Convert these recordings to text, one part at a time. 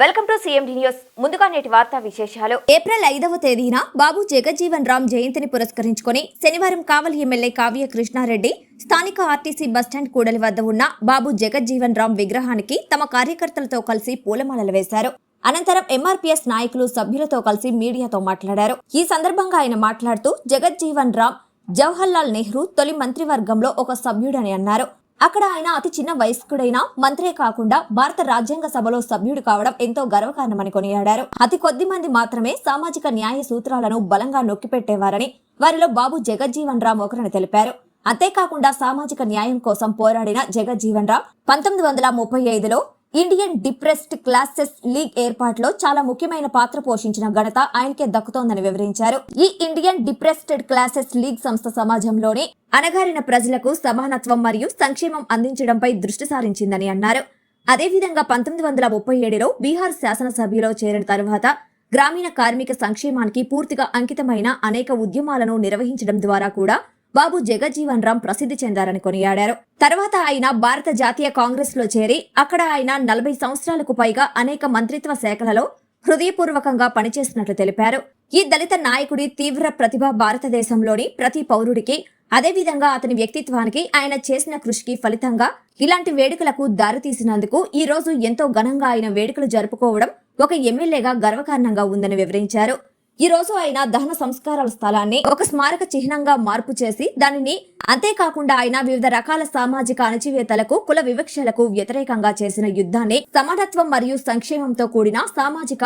welcome to CMD news ముందుగా నేటి వార్తా విశేషాలు. ఏప్రిల్ ఐదవ తేదీన బాబు జగజ్జీవన్ రామ్ జయంతిని పురస్కరించుకొని శనివారం కావలి ఎమ్మెల్యే కావ్య కృష్ణారెడ్డి స్థానిక ఆర్టీసీ బస్టాండ్ కూడలి వద్ద ఉన్న బాబు జగజ్జీవన్ రామ్ విగ్రహానికి తమ కార్యకర్తలతో కలిసి పూలమాలలు వేశారు. అనంతరం ఎంఆర్పీఎస్ నాయకులు సభ్యులతో కలిసి మీడియాతో మాట్లాడారు. ఈ సందర్భంగా ఆయన మాట్లాడుతూ జగజ్జీవన్ రామ్ జవహర్లాల్ నెహ్రూ తొలి మంత్రివర్గంలో ఒక సభ్యుడని అన్నారు. అక్కడ ఆయన అతి చిన్న వయస్కుడైన మంత్రే కాకుండా భారత రాజ్యాంగ సభలో సభ్యుడు కావడం ఎంతో గర్వకారణమని కొనియాడారు. అతి కొద్ది మంది మాత్రమే సామాజిక న్యాయ సూత్రాలను బలంగా నొక్కిపెట్టేవారని వారిలో బాబు జగజ్జీవన్ రామ్ ఒకరని తెలిపారు. అంతేకాకుండా సామాజిక న్యాయం కోసం పోరాడిన జగజ్జీవన్ రామ్ పంతొమ్మిది వందల ముప్పై ఐదులో ఇండియన్ డిప్రెస్డ్ క్లాసెస్ లీగ్ ఏర్పాటులో చాలా ముఖ్యమైన పాత్ర పోషించిన ఘనత ఆయనకే దక్కుతోందని వివరించారు. ఈ ఇండియన్ డిప్రెస్డ్ క్లాసెస్ లీగ్ సంస్థ సమాజంలోని అణగారిన ప్రజలకు సమానత్వం మరియు సంక్షేమం అందించడంపై దృష్టి సారించిందని అన్నారు. అదేవిధంగా పంతొమ్మిది వందల ముప్పై ఏడులో బీహార్ శాసనసభ్యులో చేరిన తరువాత గ్రామీణ కార్మిక సంక్షేమానికి పూర్తిగా అంకితమైన అనేక ఉద్యమాలను నిర్వహించడం ద్వారా కూడా బాబు జగజ్జీవన్ రామ్ ప్రసిద్ధి చెందారని కొనియాడారు. తర్వాత ఆయన భారత జాతీయ కాంగ్రెస్లో చేరి అక్కడ ఆయన నలభై సంవత్సరాలకు పైగా అనేక మంత్రిత్వ శాఖలలో హృదయపూర్వకంగా పనిచేసినట్లు తెలిపారు. ఈ దళిత నాయకుడి తీవ్ర ప్రతిభ భారతదేశంలోని ప్రతి పౌరుడికి అదేవిధంగా అతని వ్యక్తిత్వానికి ఆయన చేసిన కృషికి ఫలితంగా ఇలాంటి వేడుకలకు దారితీసినందుకు ఈ రోజు ఎంతో ఘనంగా ఆయన వేడుకలు జరుపుకోవడం ఒక ఎమ్మెల్యేగా గర్వకారణంగా ఉందని వివరించారు. ఈ రోజు ఆయన దహన సంస్కారాల స్థలాన్ని ఒక స్మారక చిహ్నంగా మార్పు చేసి దానిని అంతేకాకుండా ఆయన వివిధ రకాల సామాజిక అణచివేతలకు కుల వివక్షలకు వ్యతిరేకంగా చేసిన యుద్ధాన్ని సమానత్వం మరియు సంక్షేమంతో కూడిన సామాజిక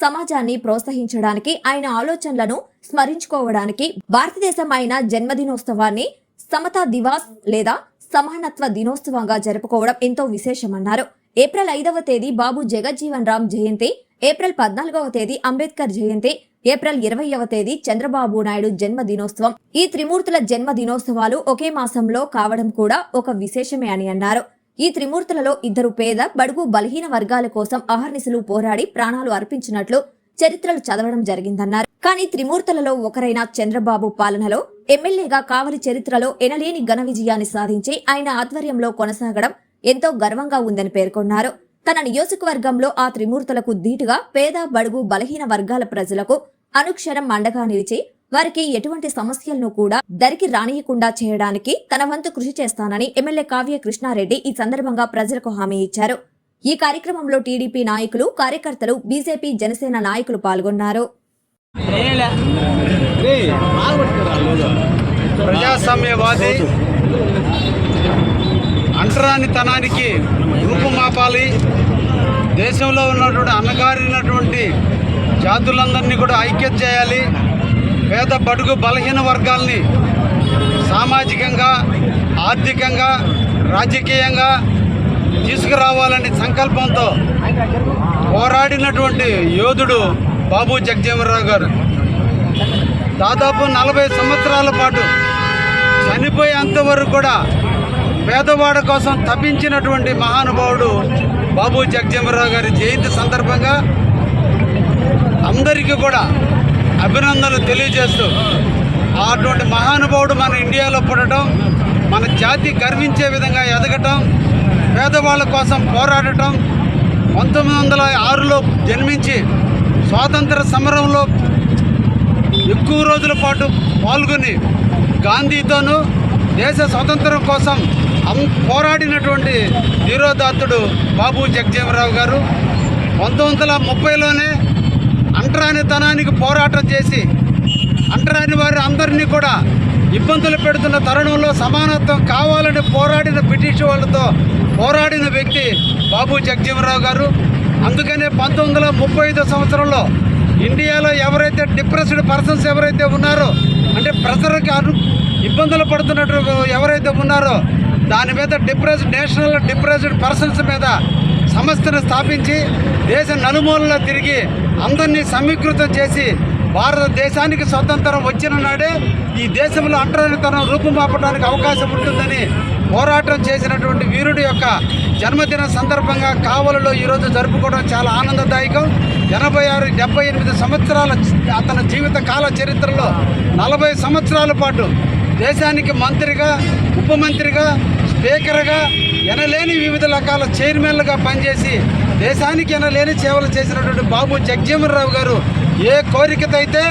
సమాజాన్ని ప్రోత్సహించడానికి ఆయన ఆలోచనలను స్మరించుకోవడానికి భారతదేశం ఆయన జన్మదినోత్సవాన్ని సమతా దివాస్ లేదా సమానత్వ దినోత్సవంగా జరుపుకోవడం ఎంతో విశేషమన్నారు. ఏప్రిల్ ఐదవ తేదీ బాబు జగజ్జీవన్ రామ్ జయంతి ఏప్రిల్ పద్నాలుగవ తేదీ అంబేద్కర్ జయంతి ఏప్రిల్ ఇరవైవ తేదీ చంద్రబాబు నాయుడు జన్మ దినోత్సవం ఈ త్రిమూర్తుల జన్మ దినోత్సవాలు ఒకే మాసంలో కావడం కూడా ఒక విశేషమే అని అన్నారు. ఈ త్రిమూర్తులలో ఇద్దరు పేద బడుగు బలహీన వర్గాల కోసం అహర్నిశలు పోరాడి ప్రాణాలు అర్పించినట్లు చరిత్రలు చదవడం జరిగిందన్నారు. కానీ త్రిమూర్తులలో ఒకరైన చంద్రబాబు పాలనలో ఎమ్మెల్యేగా కావలి చరిత్రలో ఎనలేని ఘన విజయాన్ని సాధించి ఆయన ఆధ్వర్యంలో కొనసాగడం ఎంతో గర్వంగా ఉందని పేర్కొన్నారు. తన నియోజకవర్గంలో ఆ త్రిమూర్తులకు ధీటుగా పేద బడుగు బలహీన వర్గాల ప్రజలకు అనుక్షరం అండగా నిలిచి వారికి ఎటువంటి సమస్యలను కూడా దరికి రానియకుండా చేయడానికి తన వంతు కృషి చేస్తానని ఎమ్మెల్యే కావ్య కృష్ణారెడ్డి ఈ సందర్భంగా ప్రజలకు హామీ ఇచ్చారు. ఈ కార్యక్రమంలో టీడీపీ నాయకులు కార్యకర్తలు బీజేపీ జనసేన నాయకులు పాల్గొన్నారు. ప్రజాస్వామ్యవాది. అంటరానితనానికి రూపుమాపాలి. దేశంలో ఉన్నటువంటి అన్నగారినటువంటి జాతులందరినీ కూడా ఐక్యత చేయాలి. పేద బడుగు బలహీన వర్గాల్ని సామాజికంగా ఆర్థికంగా రాజకీయంగా తీసుకురావాలనే సంకల్పంతో పోరాడినటువంటి యోధుడు బాబు జగజీవనరావు గారు. దాదాపు నలభై సంవత్సరాల పాటు చనిపోయేంతవరకు కూడా పేదవాడ కోసం తప్పించినటువంటి మహానుభావుడు బాబు జగజీవనరావు గారి జయంతి సందర్భంగా అందరికీ కూడా అభినందనలు తెలియజేస్తూ అటువంటి మహానుభావుడు మన ఇండియాలో పుట్టడం మన జాతి గర్వించే విధంగా ఎదగటం పేదవాళ్ళ కోసం పోరాడటం పంతొమ్మిది వందల ఆరులో జన్మించి స్వాతంత్ర సమరంలో ఎక్కువ రోజుల పాటు పాల్గొని గాంధీతోనూ దేశ స్వాతంత్రం కోసం పోరాడినటువంటి ధీరోదాత్తుడు బాబు జగజీవరావు గారు పంతొమ్మిది వందల ముప్పైలోనే అంటరానితనానికి పోరాటం చేసి అంటరాని వారి అందరినీ కూడా ఇబ్బందులు పెడుతున్న తరుణంలో సమానత్వం కావాలని పోరాడిన బ్రిటిష్ వాళ్ళతో పోరాడిన వ్యక్తి బాబు జగజీవరావు గారు. అందుకనే పంతొమ్మిది వందల ముప్పై ఐదో సంవత్సరంలో ఇండియాలో ఎవరైతే డిప్రెస్డ్ పర్సన్స్ ఎవరైతే ఉన్నారో అంటే ప్రజలకు అను ఇబ్బందులు పడుతున్నట్టు ఎవరైతే ఉన్నారో దాని మీద డిప్రెస్డ్ నేషనల్ డిప్రెస్డ్ పర్సన్స్ మీద సంస్థను స్థాపించి దేశ నలుమూలలో తిరిగి అందరినీ సమీకృతం చేసి భారతదేశానికి స్వతంత్రం వచ్చిన నాడే ఈ దేశంలో అంటరానితనం రూపుమాపడానికి అవకాశం ఉంటుందని పోరాటం చేసినటువంటి వీరుడి యొక్క జన్మదిన సందర్భంగా కావలలో ఈరోజు జరుపుకోవడం చాలా ఆనందదాయకం. ఎనభై ఆరు డెబ్బై ఎనిమిది సంవత్సరాల అతని జీవిత కాల చరిత్రలో నలభై సంవత్సరాల పాటు దేశానికి మంత్రిగా ఉప మంత్రిగా స్పీకర్గా ఎనలేని వివిధ రకాల చైర్మన్లుగా పనిచేసి దేశానికి ఎనలేని సేవలు చేసినటువంటి బాబు జగజీవనరావు గారు ఏ కోరికతైతే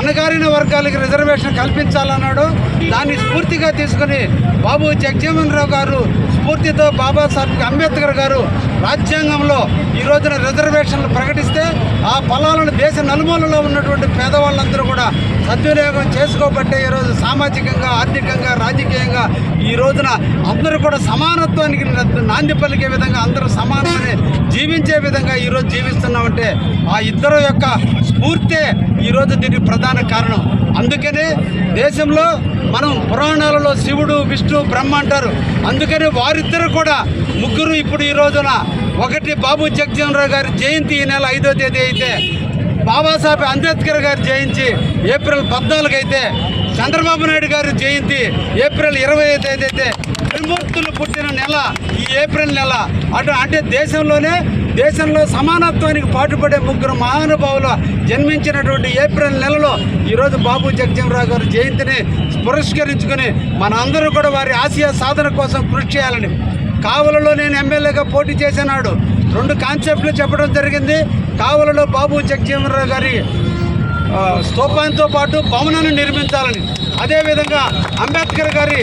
అణగారిన వర్గాలకి రిజర్వేషన్ కల్పించాలన్నాడు దాన్ని స్ఫూర్తిగా తీసుకుని బాబు జగజీవన్ రావు గారు స్ఫూర్తితో బాబాసాహెబ్ అంబేద్కర్ గారు రాజ్యాంగంలో ఈ రోజున రిజర్వేషన్లు ప్రకటిస్తే ఆ ఫలాలను దేశ నలుమూలలో ఉన్నటువంటి పేదవాళ్ళందరూ కూడా సద్వినియోగం చేసుకోబట్టే ఈరోజు సామాజికంగా ఆర్థికంగా రాజకీయంగా ఈ రోజున అందరూ కూడా సమానత్వానికి నాంది పలికే విధంగా అందరూ సమానమని జీవించే విధంగా ఈరోజు జీవిస్తున్నామంటే ఆ ఇద్దరు యొక్క స్ఫూర్తే ఈరోజు దీనికి ప్రధాన కారణం. అందుకనే దేశంలో మనం పురా శివుడు విష్ణు బ్రహ్మ అంటారు. అందుకని వారిద్దరు కూడా ముగ్గురు ఇప్పుడు ఈ రోజున ఒకటి బాబు జగజీవనరావు గారి జయంతి ఈ నెల ఐదో తేదీ అయితే బాబాసాహెబ్ అంబేద్కర్ గారి జయంతి ఏప్రిల్ పద్నాలుగు అయితే చంద్రబాబు నాయుడు గారి జయంతి ఏప్రిల్ ఇరవై ఐదు అయితే త్రిమూర్తులు పుట్టిన నెల ఈ ఏప్రిల్ నెల. అటు అంటే దేశంలోనే దేశంలో సమానత్వానికి పాటుపడే ముగ్గురు మహానుభావులు జన్మించినటువంటి ఏప్రిల్ నెలలో ఈరోజు బాబు జగజీవనరావు గారి జయంతిని పురస్కరించుకుని మన అందరూ కూడా వారి ఆశయ సాధన కోసం కృషి చేయాలని. కావలలో నేను ఎమ్మెల్యేగా పోటీ చేసినాడు. రెండు కాన్సెప్ట్లు చెప్పడం జరిగింది. కావలలో బాబు జగజీవనరావు గారి స్తూపంతో పాటు భవనాన్ని నిర్మించాలని అదేవిధంగా అంబేద్కర్ గారి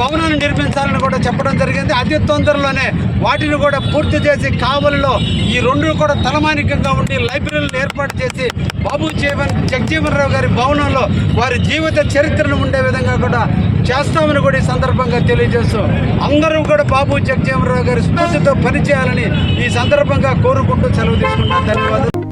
భవనాన్ని నిర్మించాలని కూడా చెప్పడం జరిగింది. అతి తొందరలోనే వాటిని కూడా పూర్తి చేసి కావలిలో ఈ రెండు కూడా తలమానికంగా ఉండి లైబ్రరీలను ఏర్పాటు చేసి బాబు జీవన్ జగజీవన్ రావు గారి భవనంలో వారి జీవిత చరిత్రను ఉండే విధంగా కూడా చేస్తామని కూడా ఈ సందర్భంగా తెలియజేస్తూ అందరూ కూడా బాబు జగజీవన్ రావు గారి స్ఫూర్తితో పనిచేయాలని ఈ సందర్భంగా కోరుకుంటూ సెలవు తీసుకుంటున్నాను. ధన్యవాదాలు.